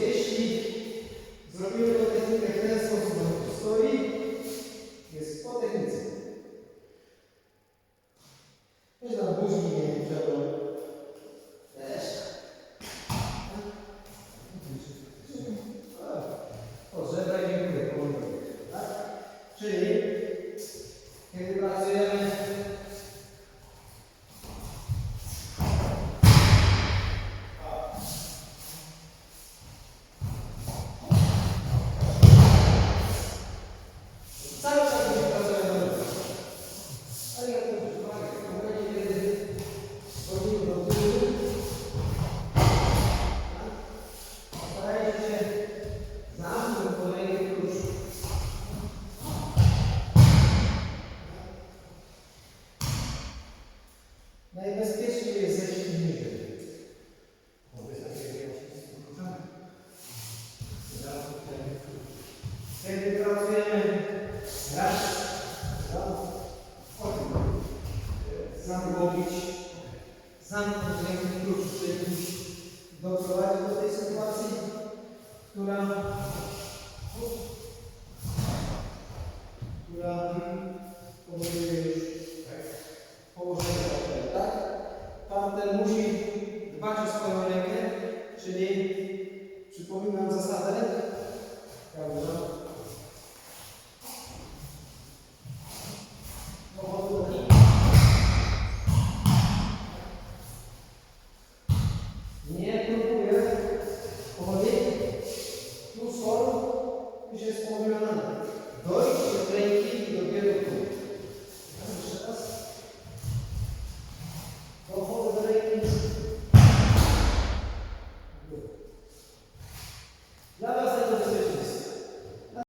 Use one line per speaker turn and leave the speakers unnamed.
Jeśli zrobimy tę technikę w ten sposób, to stoi, jest po technice. Na buzi nie. Też. O, żebra nie. Tak? Czyli, kiedy pracujemy Najbezpieczniej jest zejść im niżej. Kiedy pracujemy raz, dwa, zamówić, zamknąć ręki klucz, czyli doprowadzić do tej sytuacji, która musi dbać o swoją rękę, czyli przypominam zasadę, prawda? Nie próbuję pochodzić tu sol, już jest połowiona. Dojdź do ręki i dopiero